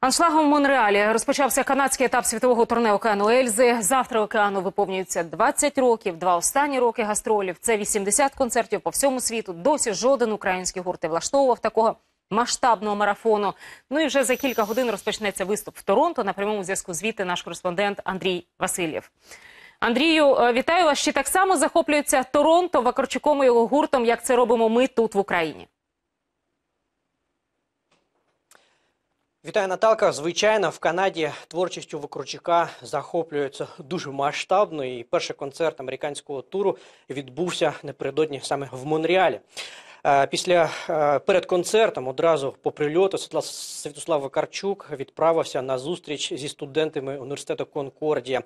Аншлагом в Монреалі розпочався канадський етап світового турне океану Ельзи. Завтра океану виповнюється 20 років. Два останні роки гастролів. Це 80 концертів по всьому світу. Досі жоден український гурт не влаштовував такого масштабного марафону. Ну і вже за кілька годин розпочнеться виступ в Торонто. На прямому зв'язку звідти наш кореспондент Андрій Васильєв. Андрію, е, вітаю вас. Чи так само захоплюється Торонто Вакарчуком і його гуртом, як це робимо ми тут в Україні? Вітаю, Наталка. Звичайно, в Канаді творчістю Викручука захоплюється дуже масштабно. І перший концерт американського туру відбувся напередодні саме в Монреалі. Е, Після е, перед концертом одразу по прильоту Святослав Вакарчук відправився на зустріч зі студентами університету Конкордія.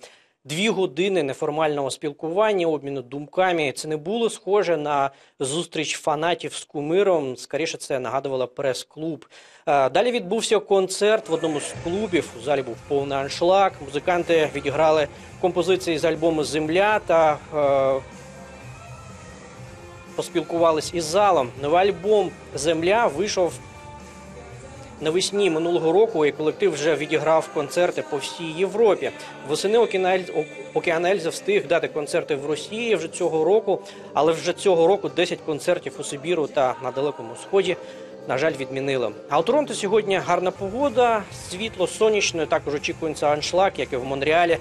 Дві години неформального спілкування, обміну думками. Це не було схоже на зустріч фанатів з кумиром. Скоріше, це нагадувало прес-клуб. Е, Далі відбувся концерт в одному з клубів. У залі був повний аншлаг. Музиканти відіграли композиції з альбому Земля та е, поспілкувались із залом. Новий альбом Земля вийшов навесні минулого року, і колектив вже відіграв концерти по всій Європі. Восени Океанель- Океанельза встиг дати концерти в Росії вже цього року, але вже цього року 10 концертів у Сибіру та на Далекому Сході. На жаль, відмінили. А у Торонто сьогодні гарна погода, світло, сонячно. Також очікується аншлаг, як і в Монреалі.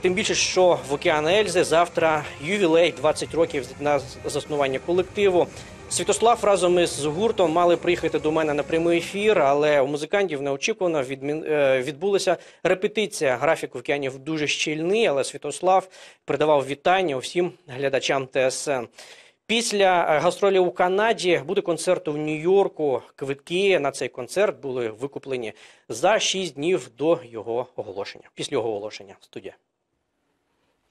Тим більше, що в Океан Ельзи завтра ювілей 20 років на заснування колективу. Святослав разом із гуртом мали приїхати до мене на прямий ефір, але у музикантів неочікувано відмін... е, відбулася репетиція. Графік океанів дуже щільний, але Святослав передавав вітання усім глядачам ТСН. Після е, гастролів у Канаді буде концерт у Нью-Йорку. Квитки на цей концерт були викуплені за 6 днів до його оголошення. Після його оголошення. Студія.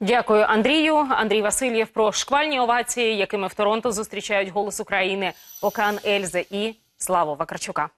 Дякую, Андрію. Андрій Васильєв про шквальні овації, якими в Торонто зустрічають голос України Океан Ельзи і Славу Вакарчука.